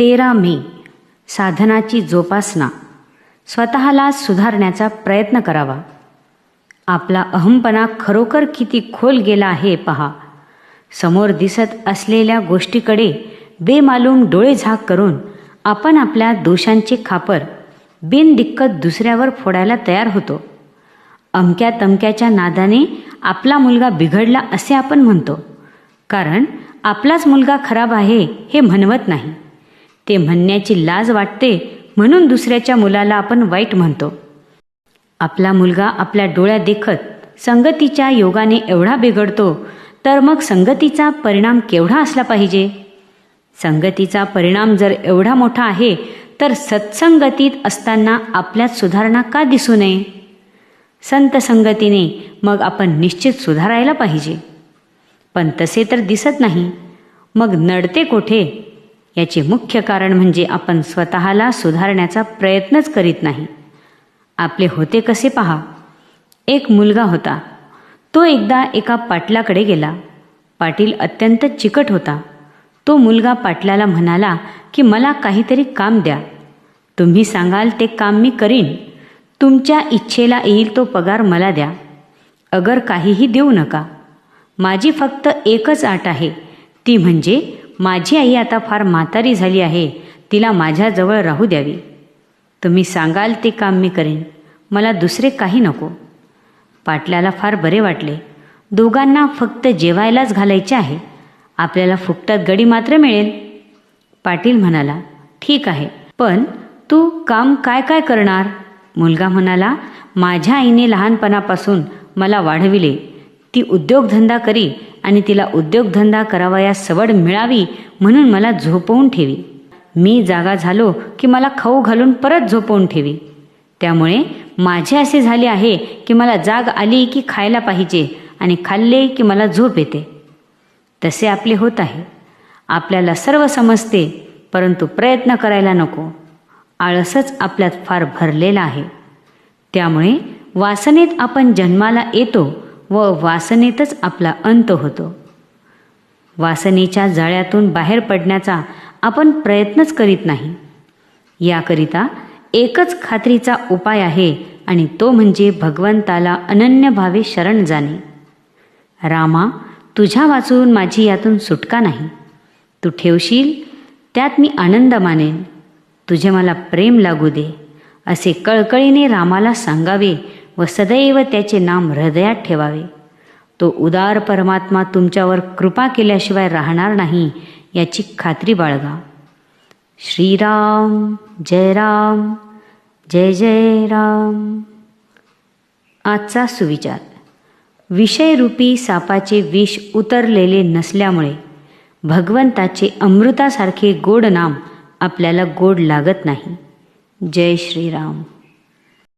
तेरा मे साधनाची जोपासना. स्वतःला सुधारण्याचा प्रयत्न करावा. आपला अहमपणा खरोखर किती खोल गेला आहे पहा. समोर दिसत असलेल्या गोष्टीकडे बेमालूम डोळे झाक करून आपण आपल्या दोषांचे खापर बिनदिक्कत दुसऱ्यावर फोडायला तयार होतो. अमक्या तमक्याच्या नादाने आपला मुलगा बिघडला असे आपण म्हणतो. कारण आपलाच मुलगा खराब आहे हे म्हणवत नाही. ते म्हणण्याची लाज वाटते म्हणून दुसऱ्याच्या मुलाला आपण वाईट म्हणतो. आपला मुलगा आपल्या डोळ्या देखत संगतीच्या योगाने एवढा बिघडतो तर मग संगतीचा परिणाम केवढा असला पाहिजे? संगतीचा परिणाम जर एवढा मोठा आहे तर सत्संगतीत असताना आपल्यात सुधारणा का दिसू नये? संत संगतीने मग आपण निश्चित सुधारायला पाहिजे. पण तसे तर दिसत नाही. मग नडते कोठे? याचे मुख्य कारण म्हणजे आपण स्वतःला सुधारण्याचा प्रयत्नच करीत नाही. आपले होते कसे पहा? एक मुलगा होता. तो एकदा एका पाटलाकडे गेला. पाटील अत्यंत चिकट होता. तो मुलगा पाटलाला म्हणाला की मला काहीतरी काम द्या. तुम्ही सांगाल ते काम मी करीन. तुमच्या इच्छेला येईल तो पगार मला द्या. अगर काहीही देऊ नका. माझी फक्त एकच आट आहे. ती म्हणजे माझी आई आता फार म्हातारी झाली आहे तिला माझ्याजवळ राहू द्यावी. तुम्ही सांगाल ते काम मी करेन मला दुसरे काही नको. पाटल्याला फार बरे वाटले. दोघांना फक्त जेवायलाच घालायचे आहे. आपल्याला फुकटात गडी मात्र मिळेल. पाटील म्हणाला ठीक आहे पण तू काम काय काय करणार? मुलगा म्हणाला माझ्या आईने लहानपणापासून मला वाढविले. ती उद्योगधंदा करी आणि तिला उद्योगधंदा करावयास सवड मिळावी म्हणून मला झोपवून ठेवी. मी जागा झालो की मला खाऊ घालून परत झोपवून ठेवी. त्यामुळे माझे असे झाले आहे की मला जाग आली की खायला पाहिजे आणि खाल्ले की मला झोप येते. तसे आपले होत आहे. आपल्याला सर्व समजते परंतु प्रयत्न करायला नको. आळसच आपल्यात फार भरलेला आहे. त्यामुळे वासनेत आपण जन्माला येतो व वासनेतच आपला अंत होतो. वासनेच्या जाळ्यातून बाहेर पडण्याचा आपण प्रयत्नच करीत नाही. याकरिता एकच खात्रीचा उपाय आहे आणि तो म्हणजे भगवंताला अनन्य भावे शरण जाणे. रामा तुझ्या वाचून माझी यातून सुटका नाही. तू ठेवशील त्यात मी आनंद मानेन. तुझे मला प्रेम लागू दे असे कळकळीने रामाला सांगावे व सदैव त्याचे नाम हृदयात ठेवावे. तो उदार परमात्मा तुमच्यावर कृपा केल्याशिवाय राहणार नाही याची खात्री बाळगा. श्रीराम जय राम जय जय राम. आजचा सुविचार. विषयरूपी सापाचे विष उतरलेले नसल्यामुळे भगवंताचे अमृतासारखे गोड नाम आपल्याला गोड लागत नाही. जय श्रीराम.